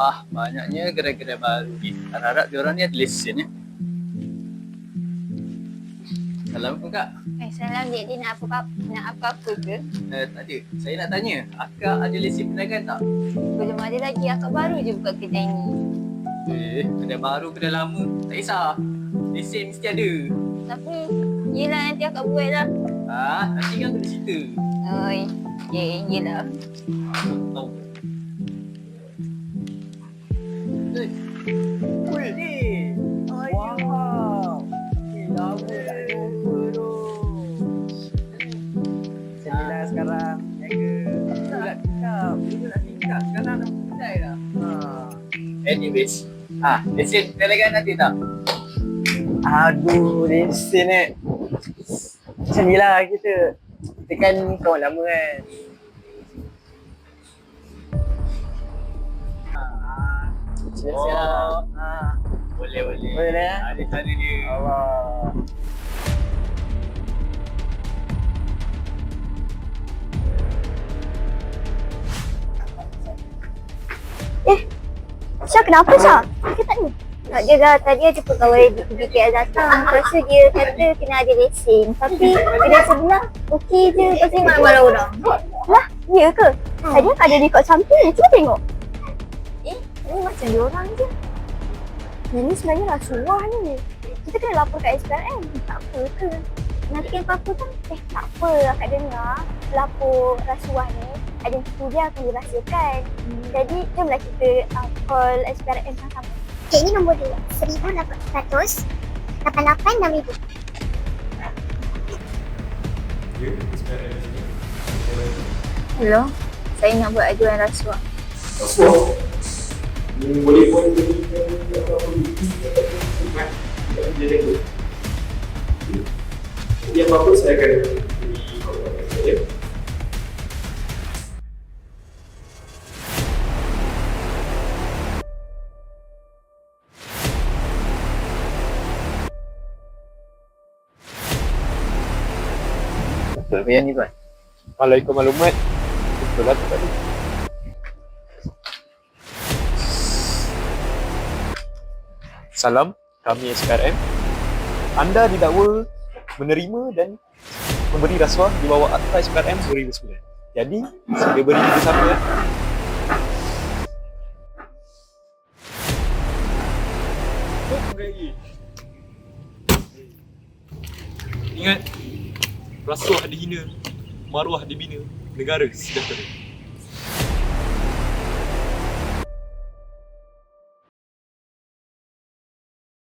Wah, banyaknya gerai-gerai baru ni. Harap-harap diorang ni ada lesen ya. Assalamualaikum Kak. Eh, salam. Dia nak apa nak apa-apa ke? Eh, tak ada. Saya nak tanya, Akak ada lesen perniagaan tak? Belum ada lagi. Akak baru je buka kedai ni. Eh, kedai baru, kedai lama. Tak kisah. Lesen mesti ada. Tapi, yelah nanti akak buat lah. Ah, nanti kan kena cerita. Oi, ye, yelah. Aku tahu. Anyways. Ah, lesen perniagaan nanti tak? Aduh lesen eh Macam ni lah kita Kita kan kawan lama kan Ah, lah Oh. ha. Boleh, boleh. Boleh, eh? Ada cara dia. Allah Syah kenapa Syah? Dia tak ni. Tak dia dah tadi ada pegawai BKL datang. Lepas tu dia kata kena ada lesen. Tapi kedai sebelah okey je. Lepas tu malam-malam orang. Lah, ya ke? Tadi kan ada rekod samping. Cuba tengok. Eh, ni macam dia orang je. Ini sebenarnya rasuah ni. Kita kena lapor kat SPRM. Tak apa ke? Nanti kan apa-apa kan? Eh, tak apa. Akak dengar lapor rasuah ni. Identiti dia akan dirahsiakan. Jadi, jomlah kita uh, call SPRM sama-sama. Okay, ini nombor dia. 1800 88 6000. Hello, saya nak buat ajuan rasuah. Rasuah boleh pun berikan apa-apa bukti Tidak jaga Jadi apa-apa saya akan beri kontak saya Betul ke yang ni tuan? Kalau ikut maklumat Betul lah tadi Salam, kami SPRM Anda didakwa menerima dan memberi rasuah di bawah Akta SPRM 2009 Jadi, sila beri bersama ya. Ingat, rasuah dihina, maruah dibina, negara sejahtera.